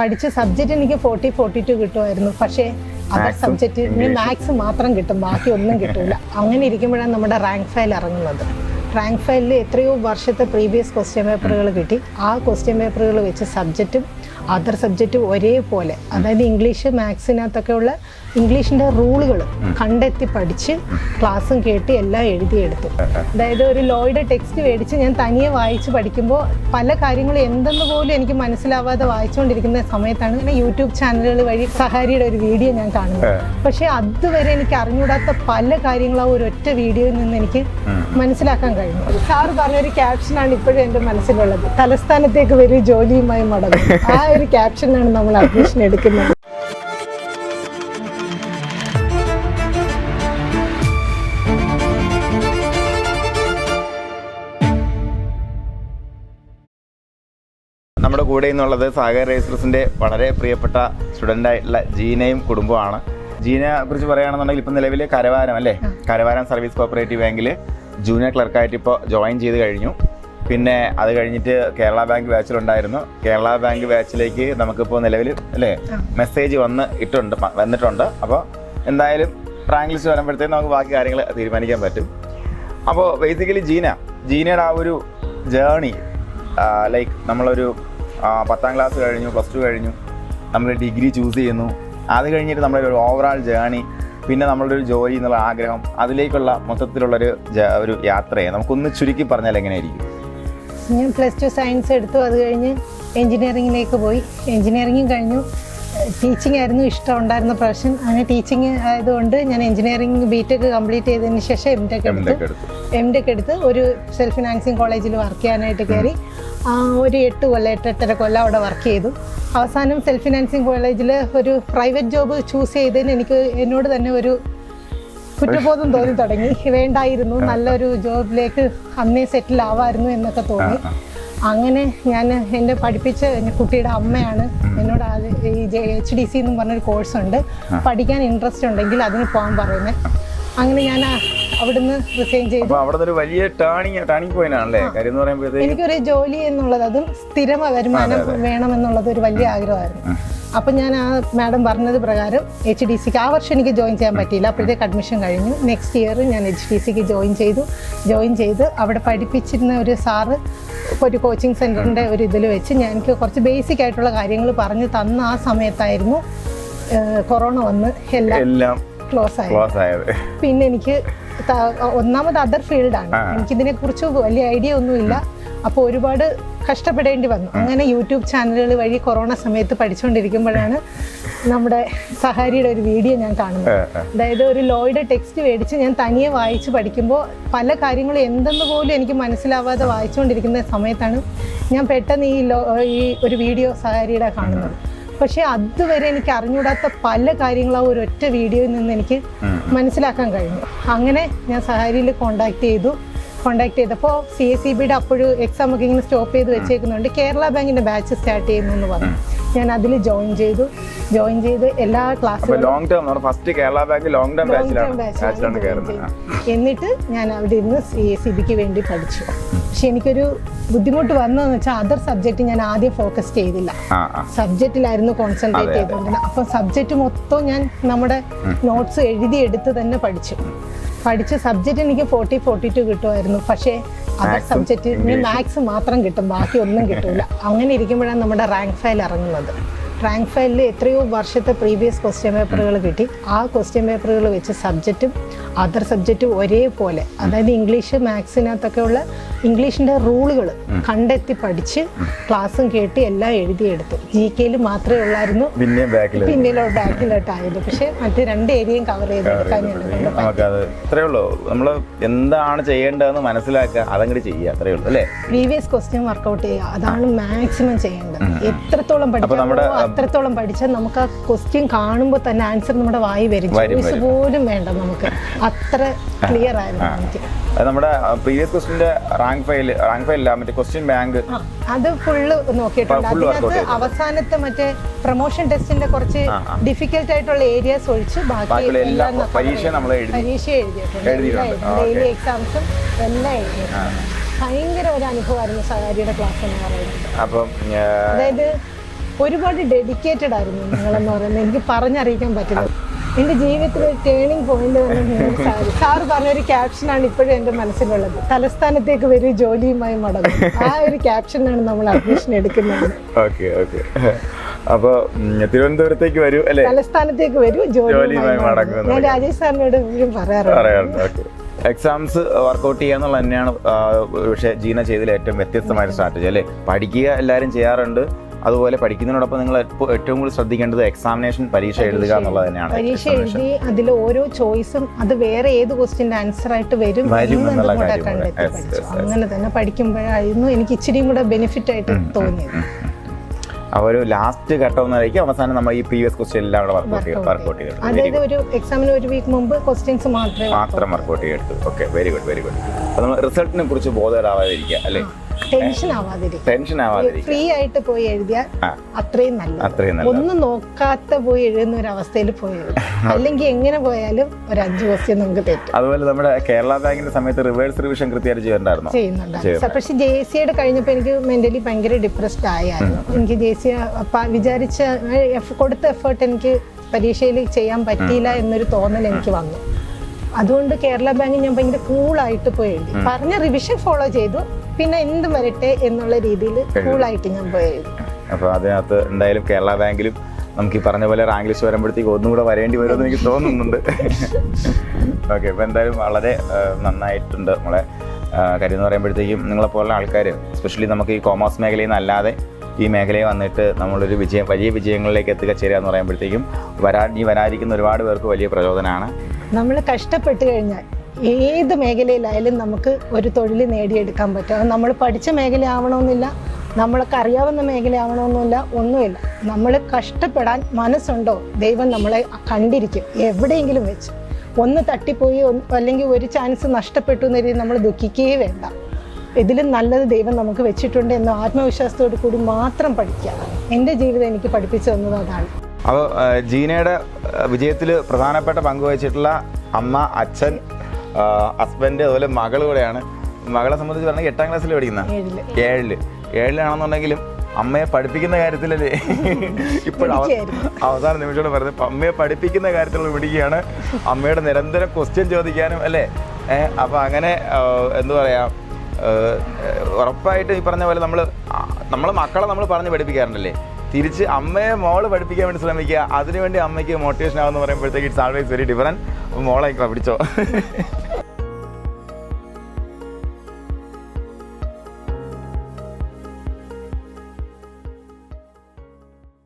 പഠിച്ച സബ്ജക്റ്റ് എനിക്ക് forty forty to കിട്ടുമായിരുന്നു. പക്ഷേ അതർ സബ്ജക്റ്റിന് മാത്സ് മാത്രം കിട്ടും. ബാക്കി ഒന്നും കിട്ടൂല. അങ്ങനെ ഇരിക്കുമ്പോഴാണ് നമ്മുടെ റാങ്ക് ഫയൽ ഇറങ്ങുന്നത്. റാങ്ക് ഫയലിൽ എത്രയോ വർഷത്തെ പ്രീവിയസ് ക്വസ്റ്റ്യൻ പേപ്പറുകൾ കിട്ടി. ആ ക്വസ്റ്റ്യൻ പേപ്പറുകൾ വെച്ച് സബ്ജക്റ്റും അതർ സബ്ജക്റ്റ് ഒരേപോലെ അതായത് ഇംഗ്ലീഷ് മാത്സിനകത്തൊക്കെയുള്ള ഇംഗ്ലീഷിന്റെ റൂളുകൾ കണ്ടെത്തി പഠിച്ച് ക്ലാസ്സും കേട്ട് എല്ലാം എഴുതിയെടുത്തു. അതായത് ഒരു ലോയുടെ ടെക്സ്റ്റ് മേടിച്ച് ഞാൻ തനിയെ വായിച്ച് പഠിക്കുമ്പോൾ പല കാര്യങ്ങളും എന്തെന്ന് പോലും എനിക്ക് മനസ്സിലാവാതെ വായിച്ചുകൊണ്ടിരിക്കുന്ന സമയത്താണ് ഇങ്ങനെ യൂട്യൂബ് ചാനലുകൾ വഴി സഹാരിയുടെ ഒരു വീഡിയോ ഞാൻ കാണുന്നത്. പക്ഷേ അതുവരെ എനിക്ക് അറിഞ്ഞൂടാത്ത പല കാര്യങ്ങളും ആ ഒരു ഒറ്റ വീഡിയോയിൽ നിന്ന് എനിക്ക് മനസ്സിലാക്കാൻ കഴിഞ്ഞു. സാറ് പറഞ്ഞൊരു ക്യാപ്ഷനാണ് ഇപ്പോഴും എന്റെ മനസ്സിലുള്ളത്. തലസ്ഥാനത്തേക്ക് വരും ജോലിയുമായി മടങ്ങും. ആ ഒരു ക്യാപ്ഷനാണ് നമ്മൾ അഡ്മിഷൻ എടുക്കുന്നത്. നമ്മുടെ കൂടെ എന്നുള്ളത് സാഗർ റേസേഴ്സിന്റെ വളരെ പ്രിയപ്പെട്ട സ്റ്റുഡന്റ് ആയിട്ടുള്ള ജീനയും കുടുംബമാണ് ജീനയെ കുറിച്ച് പറയുകയാണെന്നുണ്ടെങ്കിൽ ഇപ്പം നിലവിൽ കരവാരം അല്ലേ? കരവാരം സർവീസ് കോപ്പറേറ്റീവ് ബാങ്കിൽ ജൂനിയർ ക്ലർക്കായിട്ട് ഇപ്പോൾ ജോയിൻ ചെയ്ത് കഴിഞ്ഞു. പിന്നെ അത് കഴിഞ്ഞിട്ട് കേരള ബാങ്ക് ബാച്ചിലുണ്ടായിരുന്നു കേരള ബാങ്ക് ബാച്ചിലേക്ക് നമുക്കിപ്പോൾ നിലവിൽ അല്ലേ മെസ്സേജ് വന്ന് ഇട്ടുണ്ട് വന്നിട്ടുണ്ട്. അപ്പോൾ എന്തായാലും റാങ്ക് ലിസ്റ്റ് വരുമ്പോഴത്തേക്കും നമുക്ക് ബാക്കി കാര്യങ്ങൾ തീരുമാനിക്കാൻ പറ്റും. അപ്പോൾ ബേസിക്കലി ജീന ജീനയുടെ ആ ഒരു ജേണി ലൈക്ക് നമ്മളൊരു പത്താം ക്ലാസ് കഴിഞ്ഞു പ്ലസ് ടു കഴിഞ്ഞു നമ്മൾ ഡിഗ്രി ചൂസ് ചെയ്യുന്നു. അത് കഴിഞ്ഞിട്ട് നമ്മുടെ ഒരു ഓവറാൾ ജേണി പിന്നെ നമ്മളുടെ ഒരു ജോലി എന്നുള്ള ആഗ്രഹം അതിലേക്കുള്ള മൊത്തത്തിലുള്ളൊരു ഒരു യാത്രയെ നമുക്കൊന്ന് ചുരുക്കി പറഞ്ഞാൽ എങ്ങനെയായിരിക്കും? ഞാൻ പ്ലസ് ടു സയൻസ് എടുത്തു. അത് കഴിഞ്ഞ് എൻജിനീയറിങ്ങിലേക്ക് പോയി. എൻജിനീയറിങ്ങും കഴിഞ്ഞു. ടീച്ചിങ് ആയിരുന്നു ഇഷ്ടം ഉണ്ടായിരുന്ന പ്രൊഫഷൻ അങ്ങനെ ടീച്ചിങ് ആയതുകൊണ്ട് ഞാൻ എഞ്ചിനീയറിംഗ് ബി ടെക് കംപ്ലീറ്റ് ചെയ്തതിന് ശേഷം എം ടെക് എടുത്തു. എം ടെക് എടുത്ത് ഒരു സെൽഫ് ഫിനാൻസിങ് കോളേജിൽ വർക്ക് ചെയ്യാനായിട്ട് കയറി. ഒരു എട്ട് കൊല്ലം എട്ടെട്ടര കൊല്ലം അവിടെ വർക്ക് ചെയ്തു. അവസാനം സെൽഫ് ഫിനാൻസിങ് കോളേജിൽ ഒരു പ്രൈവറ്റ് ജോബ് ചൂസ് ചെയ്തതിന് എനിക്ക് എന്നോട് തന്നെ ഒരു കുറ്റബോധം തോന്നി തുടങ്ങി. വേണ്ടായിരുന്നു നല്ലൊരു ജോബിലേക്ക് അന്നേ സെറ്റിൽ ആവായിരുന്നു എന്നൊക്കെ തോന്നി. അങ്ങനെ ഞാൻ എന്നെ പഠിപ്പിച്ച എന്റെ കുട്ടിയുടെ അമ്മയാണ്. എന്നോട് ഈ എച്ച് ഡി സി എന്ന് പറഞ്ഞൊരു കോഴ്സ് ഉണ്ട്. പഠിക്കാൻ ഇൻട്രസ്റ്റ് ഉണ്ടെങ്കിൽ അതിന് പോകാൻ പറയുന്നത് അങ്ങനെ ഞാൻ അവിടുന്ന് റിസൈൻ ചെയ്തു. അപ്പോൾ അവിടെ ഒരു വലിയ ടേണിങ് ടേണിംഗ് പോയിന്റ് ആണല്ലേ? കാര്യം എന്ന് പറയുമ്പോഴത്തേക്ക് എനിക്കൊരു ജോലി എന്നുള്ളത് അതും സ്ഥിരമ വരുമാനം വേണമെന്നുള്ളത് ഒരു വലിയ ആഗ്രഹമായിരുന്നു. അപ്പം ഞാൻ ആ മാഡം പറഞ്ഞത് പ്രകാരം എച്ച് ഡി സിക്ക് ആ വർഷം എനിക്ക് ജോയിൻ ചെയ്യാൻ പറ്റിയില്ല. അപ്പോഴത്തേക്ക് അഡ്മിഷൻ കഴിഞ്ഞു. നെക്സ്റ്റ് ഇയർ ഞാൻ എച്ച് ഡി സിക്ക് ജോയിൻ ചെയ്തു. ജോയിൻ ചെയ്ത് അവിടെ പഠിപ്പിച്ചിരുന്ന ഒരു സാറ് ഒരു കോച്ചിങ് സെന്ററിന്റെ ഒരു ഇതിൽ വെച്ച് ഞാൻ എനിക്ക് കുറച്ച് ബേസിക് ആയിട്ടുള്ള കാര്യങ്ങൾ പറഞ്ഞു തന്ന ആ സമയത്തായിരുന്നു കൊറോണ വന്ന് എല്ലാം ക്ലോസ് ആയി ആയത്. പിന്നെ എനിക്ക് ഒന്നാമത് അതർ ഫീൽഡാണ് എനിക്കിതിനെ കുറിച്ച് വലിയ ഐഡിയ ഒന്നുമില്ല. അപ്പോൾ ഒരുപാട് കഷ്ടപ്പെടേണ്ടി വന്നു. അങ്ങനെ യൂട്യൂബ് ചാനലുകൾ വഴി കൊറോണ സമയത്ത് പഠിച്ചുകൊണ്ടിരിക്കുമ്പോഴാണ് നമ്മുടെ സഹാരിയുടെ ഒരു വീഡിയോ ഞാൻ കാണുന്നത്. അതായത് ഒരു ലോയുടെ ടെക്സ്റ്റ് മേടിച്ച് ഞാൻ തനിയെ വായിച്ച് പഠിക്കുമ്പോൾ പല കാര്യങ്ങളും എന്തെന്ന് പോലും എനിക്ക് മനസ്സിലാവാതെ വായിച്ചുകൊണ്ടിരിക്കുന്ന സമയത്താണ് ഞാൻ പെട്ടെന്ന് ഈ ലോ ഈ ഒരു വീഡിയോ സഹാരിയുടെ കാണുന്നത്. പക്ഷേ അതുവരെ എനിക്ക് അറിഞ്ഞൂടാത്ത പല കാര്യങ്ങളും ആ ഒരു ഒറ്റ വീഡിയോയിൽ നിന്ന് എനിക്ക് മനസ്സിലാക്കാൻ കഴിഞ്ഞു. അങ്ങനെ ഞാൻ സഹാരിയിൽ കോണ്ടാക്ട് ചെയ്തു. കോണ്ടാക്ട് ചെയ്തപ്പോൾ സി എസ് സി ബിയുടെ അപ്പോഴും എക്സാം ഒക്കെ ഇങ്ങനെ സ്റ്റോപ്പ് ചെയ്ത് വെച്ചേക്കുന്നുണ്ട്. കേരള ബാങ്കിന്റെ ബാച്ച് സ്റ്റാർട്ട് ചെയ്യുന്നു എന്ന് പറഞ്ഞു. ഞാൻ അതിൽ ജോയിൻ ചെയ്തു. ജോയിൻ ചെയ്ത് എല്ലാ ക്ലാസ്സും long term first Kerala bank long term ബാച്ചിലാണ്. എന്നിട്ട് ഞാൻ അവിടെ ഇരുന്ന് സി എസ് സി ബിക്ക് വേണ്ടി പഠിച്ചു. പക്ഷെ എനിക്കൊരു ബുദ്ധിമുട്ട് വന്നതെന്ന് വെച്ചാൽ അതർ സബ്ജക്റ്റ് ഞാൻ ആദ്യം ഫോക്കസ് ചെയ്തില്ല. സബ്ജക്റ്റിലായിരുന്നു കോൺസെൻട്രേറ്റ് ചെയ്തുകൊണ്ടിരുന്നത് അപ്പം സബ്ജക്റ്റ് മൊത്തം ഞാൻ നമ്മുടെ നോട്ട്സ് എഴുതിയെടുത്ത് തന്നെ പഠിച്ചു. പഠിച്ച സബ്ജക്റ്റ് എനിക്ക് ഫോർട്ടി ഫോർട്ടി ടു കിട്ടുമായിരുന്നു. പക്ഷേ അതർ സബ്ജക്റ്റിന് മാത്സ് മാത്രം കിട്ടും. ബാക്കി ഒന്നും കിട്ടില്ല അങ്ങനെ ഇരിക്കുമ്പോഴാണ് നമ്മുടെ റാങ്ക് ഫയൽ ഇറങ്ങുന്നത്. റാങ്ക് ഫയലിൽ എത്രയോ വർഷത്തെ പ്രീവിയസ് ക്വസ്റ്റ്യൻ പേപ്പറുകൾ കിട്ടി. ആ ക്വസ്റ്റ്യൻ പേപ്പറുകൾ വെച്ച് സബ്ജക്റ്റും അതർ സബ്ജക്റ്റും ഒരേപോലെ അതായത് ഇംഗ്ലീഷ് മാത്സിനകത്തൊക്കെ ഉള്ള ഇംഗ്ലീഷിന്റെ റൂളുകൾ കണ്ടെത്തി പഠിച്ച് ക്ലാസ്സും കേട്ട് എല്ലാം എഴുതിയെടുത്തു. ജി കെയിൽ മാത്രമേ ഉള്ളായിരുന്നു. പിന്നിലോ ബാക്കിലോട്ടായത് പക്ഷെ മറ്റ് രണ്ട് ഏരിയയും കവർ ഇത്രയേ ഉള്ളൂ. നമ്മൾ എന്താണ് ചെയ്യേണ്ടതെന്ന് മനസ്സിലാക്കുക. അതങ്ങോട്ട് ചെയ്യുക. അത്രയേ ഉള്ളൂ. അല്ലേ? പ്രീവിയസ് ക്വസ്റ്റ്യൻ വർക്കൗട്ട് ചെയ്യുക. അതാണ് മാക്സിമം ചെയ്യേണ്ടത്. എത്രത്തോളം പഠിച്ചാൽ അത്രത്തോളം പഠിച്ചാൽ നമുക്ക് ആ ക്വസ്റ്റ്യൻ കാണുമ്പോൾ തന്നെ ആൻസർ നമ്മുടെ വായി വരും. ചോയ്സ് പോലും വേണ്ട നമുക്ക്. അത്ര ക്ലിയർ ആയിരുന്നു എനിക്ക്. നമ്മുടെ പ്രീവിയസ് ക്വസ്റ്റിന്റെ റാങ്ക് ഫയൽ റാങ്ക് ഫയൽ അല്ല മറ്റേ ക്വസ്റ്റ്യൻ ബാങ്ക് അത് ഫുള്ള് നോക്കിയിട്ടുണ്ട്. അതിനകത്ത് അവസാനത്തെ മറ്റേ പ്രൊമോഷൻ ടെസ്റ്റിന്റെ കുറച്ച്. ഡിഫിക്കൽട്ട് ആയിട്ടുള്ള ഏരിയാസ് ഒഴിച്ച് ബാക്കി എല്ലാം പരീക്ഷ. നമ്മൾ. പരീക്ഷ എഴുതിയിട്ടുണ്ട്. ഡെയിലി. എക്സാംസും എല്ലാം എഴുതിയിട്ടുണ്ട്. ഭയങ്കര ഒരു അനുഭവമായിരുന്നു സഹാരിയുടെ ക്ലാസ് എന്ന് പറയുന്നത്. അപ്പം അതായത് ഒരുപാട് ഡെഡിക്കേറ്റഡ് ആയിരുന്നു നിങ്ങളെന്ന് പറയുന്നത്. എനിക്ക് പറഞ്ഞറിയിക്കാൻ പറ്റില്ല. എന്റെ ജീവിതത്തിൽ ഒരു ടേണിംഗ് പോയിന്റ് തന്നെ സാറ് പറഞ്ഞൊരു ക്യാപ്ഷനാണ് ഇപ്പോഴും എന്റെ മനസ്സിലുള്ളത്. തലസ്ഥാനത്തേക്ക് വരും ജോലിയുമായി മടങ്ങും. ആ ഒരു ക്യാപ്ഷനാണ് നമ്മൾ അഡ്മിഷൻ എടുക്കുന്നത്. Okay okay. അപ്പോൾ തിരുവനന്തപുരത്തേക്ക് വരൂ അല്ലേ? തലസ്ഥാനത്തേക്ക് വരൂ ജോലിയുമായി മടങ്ങും. ഞാൻ രാജേഷ് സാറിനോട് എപ്പോഴും പറയാറുണ്ട്. എക്സാംസ് വർക്കൗട്ട് ചെയ്യുക എന്നുള്ളത് തന്നെയാണ് പക്ഷേ ജീന ചെയ്തതിൽ ഏറ്റവും വ്യത്യസ്തമായ സ്ട്രാറ്റജി അല്ലേ? പഠിക്കുക എല്ലാവരും ചെയ്യാറുണ്ട് അതുപോലെ പഠിക്കുന്നതിനോടൊപ്പം നിങ്ങൾ ഏറ്റവും കൂടുതൽ ശ്രദ്ധിക്കേണ്ടത് എക്സാമിനേഷൻ പരീക്ഷ എഴുതുക എന്നുള്ളത് തന്നെയാണ് പരീക്ഷ എഴുതി അതിൽ ഓരോ ചോയ്സും അത് വേറെ ഏത് ക്വസ്റ്റിന്റെ ആൻസർ ആയിട്ട് വരും എന്നുള്ള. അങ്ങനെ തന്നെ പഠിക്കുമ്പോഴായിരുന്നു എനിക്ക് ഇച്ചിരിയും കൂടെ ബെനിഫിറ്റ് ആയിട്ട് തോന്നിയത്. ആ ഒരു ലാസ്റ്റ് ഘട്ടം എന്നായിരിക്കും അവസാനം നമ്മൾ ഈ പ്രീവിയസ് ക്വസ്റ്റ്യൻ എല്ലാം കൂടെ വർക്ക്ഔട്ട് ചെയ്ത് വർക്കൗട്ട് ചെയ്തെടുത്തു. അതായത് ഒരു എക്സാമിന് ഒരു വീക്ക് മുമ്പ് ക്വസ്റ്റ്യൻസ് മാത്രമേ മാത്രം വർക്ക്ഔട്ട് ചെയ്തെടുത്തു. Okay very good very good അപ്പോൾ നമ്മൾ റിസൾട്ടിനെ കുറിച്ച് ബോധരാവാതിരിക്കുക അല്ലേ? ടെൻഷൻ ആവാതിരിക്കും. ടെൻഷൻ ഫ്രീ ആയിട്ട് പോയി എഴുതിയാൽ അത്രയും നല്ലത്. അത്രയും ഒന്നും നോക്കാത്ത പോയി എഴുതുന്ന ഒരു അവസ്ഥയിൽ പോയി എഴുതും. അല്ലെങ്കിൽ എങ്ങനെ പോയാലും ഒരു അഞ്ച് ക്വസ്റ്റ്യൻ നമുക്ക് തെറ്റും. അതുപോലെ നമ്മുടെ കേരള ബാങ്കിന്റെ സമയത്ത് റിവേഴ്സ് റിവിഷൻ കൃത്യമായിട്ട് ചെയ്തിട്ടുണ്ടായിരുന്നോ ചെയ്യുന്നുണ്ട്. പക്ഷെ ജെ സിയുടെ കഴിഞ്ഞപ്പോൾ എനിക്ക് മെന്റലി ഭയങ്കര ഡിപ്രസ്ഡ് ആയായിരുന്നു എനിക്ക് ജെ സി വിചാരിച്ച കൊടുത്ത എഫേർട്ട് എനിക്ക് പരീക്ഷയിൽ ചെയ്യാൻ പറ്റിയില്ല എന്നൊരു തോന്നൽ എനിക്ക് വന്നു. അതുകൊണ്ട് കേരള ബാങ്ക് ഞാൻ ഭയങ്കര കൂളായിട്ട് പോയി. എഴുതി പറഞ്ഞ റിവിഷൻ ഫോളോ ചെയ്തു. പിന്നെ എന്ത് വരട്ടെ എന്നുള്ള രീതിയിൽ കൂളായിട്ട് ഞാൻ പോയി. എഴുതി അപ്പോൾ അതിനകത്ത് എന്തായാലും കേരള ബാങ്കിലും നമുക്ക് ഈ പറഞ്ഞ പോലെ റാങ്ക് ലിസ്റ്റ് വരുമ്പോഴത്തേക്ക് ഒന്നും കൂടെ വരേണ്ടി വരുമെന്ന് എനിക്ക് തോന്നുന്നുണ്ട്. ഓക്കെ അപ്പോൾ എന്തായാലും വളരെ നന്നായിട്ടുണ്ട് നമ്മളെ കാര്യം എന്ന് പറയുമ്പോഴത്തേക്കും നിങ്ങളെപ്പോലുള്ള ആൾക്കാർ എസ്പെഷ്യലി നമുക്ക് ഈ കോമേഴ്സ് മേഖലയിൽ നിന്ന് അല്ലാതെ ഈ മേഖലയിൽ വന്നിട്ട് നമ്മളൊരു വിജയം വലിയ വിജയങ്ങളിലേക്ക് എത്തുക ചേരുക എന്ന് പറയുമ്പോഴത്തേക്കും വരാ ഈ വരാതിരിക്കുന്ന ഒരുപാട് പേർക്ക് വലിയ പ്രചോദനമാണ്. നമ്മൾ കഷ്ടപ്പെട്ട് കഴിഞ്ഞാൽ ഏത് മേഖലയിലായാലും നമുക്ക് ഒരു തൊഴിൽ നേടിയെടുക്കാൻ പറ്റും. അത് നമ്മൾ പഠിച്ച മേഖല ആവണമെന്നില്ല നമ്മൾക്ക് അറിയാവുന്ന മേഖല ആവണമെന്നില്ല ഒന്നുമില്ല. നമ്മൾ കഷ്ടപ്പെടാൻ മനസ്സുണ്ടോ? ദൈവം നമ്മളെ കണ്ടിരിക്കും എവിടെയെങ്കിലും വെച്ച്. ഒന്ന് തട്ടിപ്പോയി അല്ലെങ്കിൽ ഒരു ചാൻസ് നഷ്ടപ്പെട്ടു എന്ന് കരുതി നമ്മൾ ദുഃഖിക്കുകയേ വേണ്ട. ഇതിലും നല്ലത് ദൈവം നമുക്ക് വെച്ചിട്ടുണ്ട് എന്ന ആത്മവിശ്വാസത്തോടു കൂടി മാത്രം പഠിക്കുക. എന്റെ ജീവിതം എനിക്ക് പഠിപ്പിച്ചു തന്നത് അതാണ്. അപ്പോൾ ജീനയുടെ വിജയത്തിൽ പ്രധാനപ്പെട്ട പങ്ക് വഹിച്ചിട്ടുള്ള അമ്മ അച്ഛൻ ഹസ്ബൻഡ് അതുപോലെ മകൾ കൂടെയാണ്. മകളെ സംബന്ധിച്ച് പറഞ്ഞാൽ എട്ടാം ക്ലാസ്സിൽ പഠിക്കുന്ന ഏഴിൽ. ഏഴിൽ. ഏഴിലാണെന്നുണ്ടെങ്കിലും അമ്മയെ പഠിപ്പിക്കുന്ന കാര്യത്തിലല്ലേ? ഇപ്പോൾ അവസാന നിമിഷത്തോടെ പറഞ്ഞത് അമ്മയെ പഠിപ്പിക്കുന്ന കാര്യത്തിലുള്ള പിടിക്കുകയാണ് അമ്മയുടെ നിരന്തരം ക്വസ്റ്റ്യൻ ചോദിക്കാനും അല്ലേ? അപ്പോൾ അങ്ങനെ എന്താ പറയാ ഏഹ്, ഉറപ്പായിട്ട് ഈ പറഞ്ഞ പോലെ നമ്മൾ നമ്മൾ മക്കളെ നമ്മൾ പറഞ്ഞ് പഠിപ്പിക്കാറുണ്ടല്ലേ? തിരിച്ച് അമ്മയെ മോൾ പഠിപ്പിക്കാൻ വേണ്ടി ശ്രമിക്കുക അതിനുവേണ്ടി അമ്മയ്ക്ക് മോട്ടിവേഷൻ ആവുമെന്ന് പറയുമ്പോഴത്തേക്ക് ഇറ്റ്സ് ആൾവേസ് വെരി ഡിഫറന്റ് മോളെ പിടിച്ചോ.